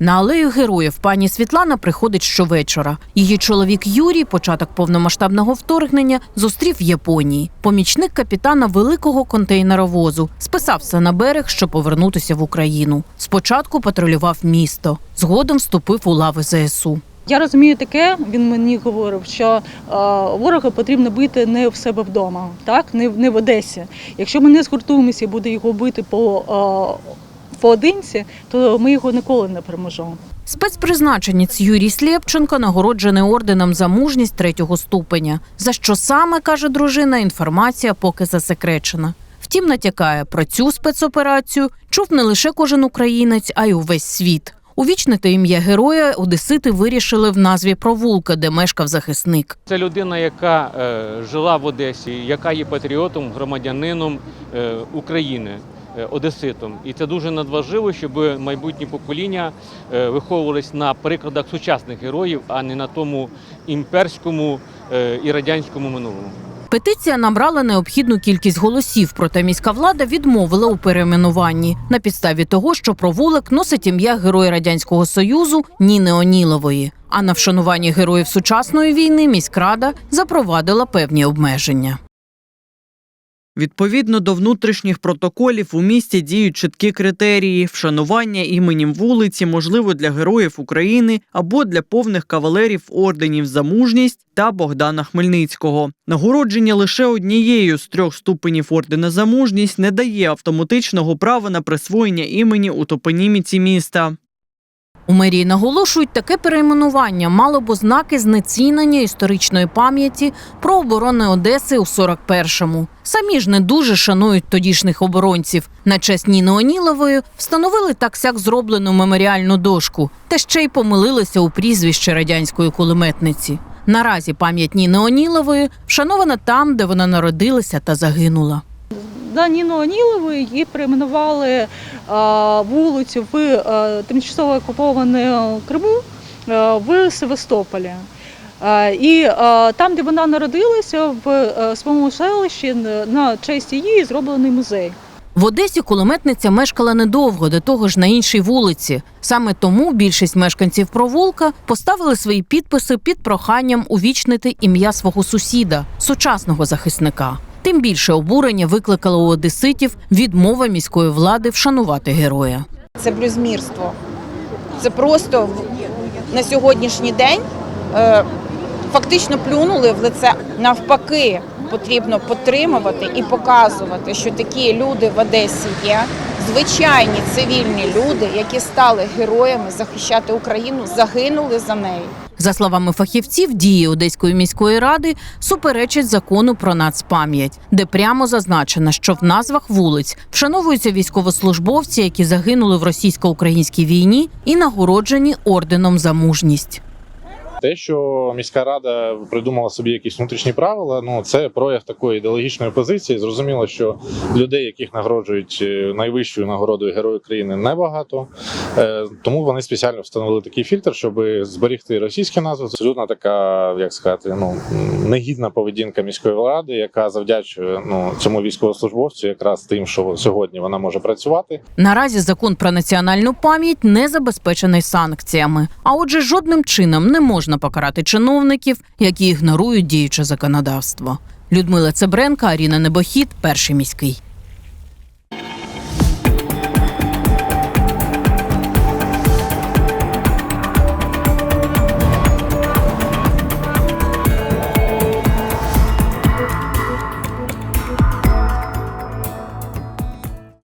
На алею героїв пані Світлана приходить щовечора. Її чоловік Юрій, початок повномасштабного вторгнення, зустрів в Японії. Помічник капітана великого контейнеровозу списався на берег, щоб повернутися в Україну. Спочатку патрулював місто, згодом вступив у лави ЗСУ. Я розумію таке. Він мені говорив, що е, ворога потрібно бити не в себе вдома, так не, в- Одесі. Якщо ми не згуртуємося буде його бити по е, поодинці, то ми його ніколи не переможемо. Спецпризначенець Юрій Слєпченко нагороджений орденом за мужність третього ступеня. За що саме каже дружина, інформація поки засекречена. Втім, натякає про цю спецоперацію чув не лише кожен українець, а й увесь світ. Увічнити ім'я героя одесити вирішили в назві провулка, де мешкав захисник. Це людина, яка е, жила в Одесі, яка є патріотом, громадянином е, України, одеситом. І це дуже надважливо, щоб майбутні покоління е, виховувались на прикладах сучасних героїв, а не на тому імперському е, і радянському минулому. Петиція набрала необхідну кількість голосів, проте міська влада відмовила у перейменуванні на підставі того, що провулок носить ім'я Героя Радянського Союзу Ніни Онілової. А на вшануванні героїв сучасної війни міськрада запровадила певні обмеження. Відповідно до внутрішніх протоколів у місті діють чіткі критерії вшанування іменем вулиці можливо для героїв України або для повних кавалерів орденів за мужність та Богдана Хмельницького. Нагородження лише однією з трьох ступенів ордена за мужність не дає автоматичного права на присвоєння імені у топоніміці міста. У мерії наголошують, таке перейменування мало б ознаки знецінення історичної пам'яті про оборони Одеси у 41-му. Самі ж не дуже шанують тодішніх оборонців. На честь Ніни Онілової встановили так сяк зроблену меморіальну дошку, та ще й помилилися у прізвищі радянської кулеметниці. Наразі пам'ять Ніни Онілової вшанована там, де вона народилася та загинула. На Ніну Онілової її перейменували е, вулицю в е, тимчасово окупованому Криму е, в Севастополі. І там, де вона народилася, в своєму селищі на честь її зроблений музей. В Одесі кулеметниця мешкала недовго, до того ж на іншій вулиці. Саме тому більшість мешканців провулка поставили свої підписи під проханням увічнити ім'я свого сусіда, сучасного захисника. Тим більше обурення викликало у одеситів відмова міської влади вшанувати героя. Це блюзнірство. Це просто на сьогоднішній день е, фактично плюнули в лице. Навпаки, потрібно підтримувати і показувати, що такі люди в Одесі є. Звичайні цивільні люди, які стали героями захищати Україну, загинули за неї. За словами фахівців, дії Одеської міської ради суперечать закону про нацпам'ять, де прямо зазначено, що в назвах вулиць вшановуються військовослужбовці, які загинули в російсько-українській війні і нагороджені орденом за мужність. Те, що міська рада придумала собі якісь внутрішні правила, ну це прояв такої ідеологічної позиції. Зрозуміло, що людей, яких нагороджують е, найвищою нагородою Герою країни, небагато. Е, Тому вони спеціально встановили такий фільтр, щоб зберігти російські назви. Абсолютно така, як сказати, ну негідна поведінка міської влади, яка завдячує ну цьому військовослужбовцю, якраз тим, що сьогодні вона може працювати. Наразі закон про національну пам'ять не забезпечений санкціями, а отже, жодним чином не можна покарати чиновників, які ігнорують діюче законодавство. Людмила Цебренка, Аріна Небохід, перший міський.